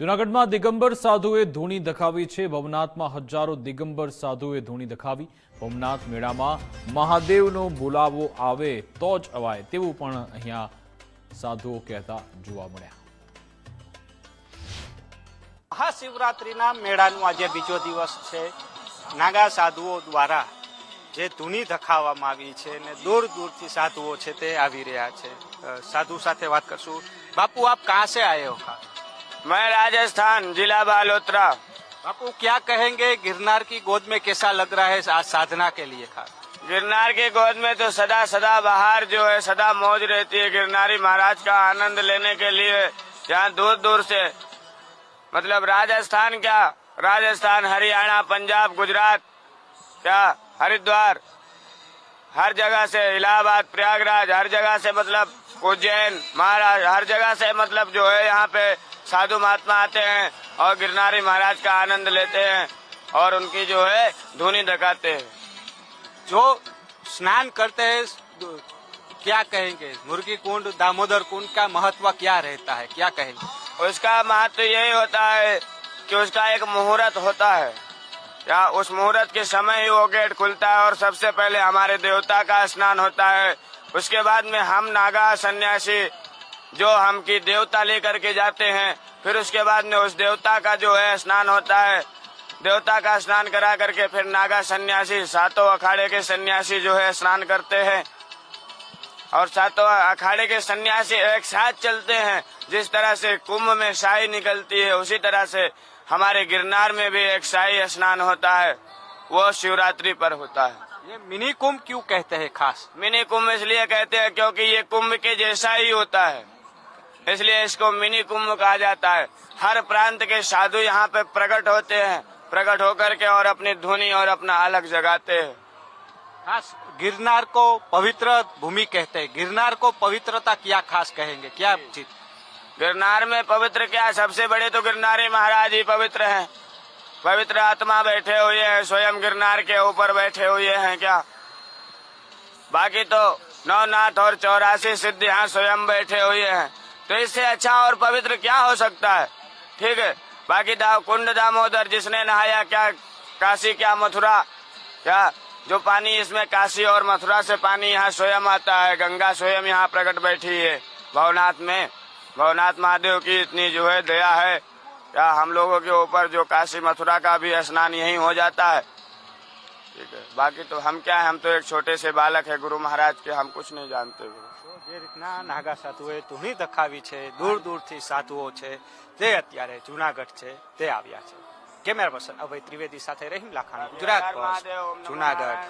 જુનાગઢમાં દિગંબર સાધુએ ધૂણી દખાવી છે. ભવનાથમાં હજારો દિગંબર સાધુએ ધૂણી દખાવી. ભવનાથ મેળામાં મહાદેવનો બોલાવો આવે તો જ અવાય તેવું પણ અહીંયા સાધુઓ કહેતા જોવા મળ્યા. મહાશિવરાત્રિના મેળાનું આજે બીજો દિવસ છે. નાગા સાધુઓ દ્વારા જે ધૂણી ધખાવવામાં આવી છે અને દૂર દૂરથી સાધુઓ છે તે આવી રહ્યા છે. સાધુ સાથે વાત કરશું. બાપુ, આપ કાં સે હા? मैं राजस्थान जिला बालोतरा। बापू क्या कहेंगे गिरनार की गोद में कैसा लग रहा है आज साधना के लिए खास? गिरनार के गोद में तो सदा सदा बहार जो है सदा मौज रहती है गिरनारी महाराज का आनंद लेने के लिए यहाँ दूर दूर से। मतलब राजस्थान क्या? राजस्थान हरियाणा पंजाब गुजरात क्या? हरिद्वार। हर जगह से इलाहाबाद प्रयागराज हर जगह से मतलब उज्जैन महाराज हर जगह से मतलब जो है यहाँ पे साधु महात्मा आते हैं और गिरनारी महाराज का आनंद लेते हैं और उनकी जो है धुनी दिखाते हैं। जो स्नान करते हैं क्या कहेंगे? मुर्गी कुंड दामोदर कुंड का महत्व क्या रहता है? क्या कहेंगे? उसका महत्व यही होता है कि उसका एक मुहूर्त होता है। या उस मुहूर्त के समय ही वो गेट खुलता है और सबसे पहले हमारे देवता का स्नान होता है? उसके बाद में हम नागा सन्यासी जो हम की देवता लेकर के जाते हैं, फिर उसके बाद में उस देवता का जो है स्नान होता है। देवता का स्नान करा करके फिर नागा सन्यासी, सातों अखाड़े के सन्यासी जो है स्नान करते हैं। और सातों अखाड़े के सन्यासी एक साथ चलते हैं। जिस तरह से कुंभ में शाही निकलती है उसी तरह से हमारे गिरनार में भी एक शाही स्नान होता है वो शिवरात्रि पर होता है। ये मिनी कुंभ क्यों कहते हैं खास? मिनी कुंभ इसलिए कहते हैं क्योंकि ये कुंभ के जैसा ही होता है। इसलिए इसको मिनी कुंभ कहा जाता है। हर प्रांत के साधु यहाँ पे प्रकट होते हैं प्रकट होकर के और अपनी धुनी और अपना अलग जगाते हैं। खास गिरनार को पवित्र भूमि कहते हैं। गिरनार को पवित्रता क्या खास कहेंगे? क्या चीज़? गिरनार में पवित्र क्या? सबसे बड़े तो गिरनारी महाराज ही पवित्र हैं। पवित्र आत्मा बैठे हुए हैं, स्वयं गिरनार के ऊपर बैठे हुए हैं क्या? बाकी तो नवनाथ और चौरासी सिद्ध यहाँ स्वयं बैठे हुए हैं। तो इससे अच्छा और पवित्र क्या हो सकता है? ठीक है, बाकी दाव कुंड दामोदर जिसने नहाया क्या, काशी क्या मथुरा, क्या? जो पानी इसमें काशी और मथुरा से पानी यहाँ स्वयं आता है, गंगा स्वयं यहाँ प्रकट बैठी है, भवनाथ में। भवनाथ महादेव की इतनी जो है दया है या हम लोगों के ऊपर जो काशी मथुरा का भी स्नान यहीं हो जाता है ठीक है बाकी तो हम क्या है हम तो एक छोटे से बालक है गुरु महाराज के हम कुछ नहीं जानते हुए તો જે રીતના નાગા સાધુએ ધૂણી દખાવી છે દૂર દૂરથી સાધુઓ છે તે અત્યારે જુનાગઢ છે તે આવ્યા છે કેમેરા પર્સન અભય ત્રિવેદી સાથે રહીમ લાખાણી ગુજરાત મહાદેવ, ઓમ પોસ્ટ, નમો જુનાગઢ નારાયણ.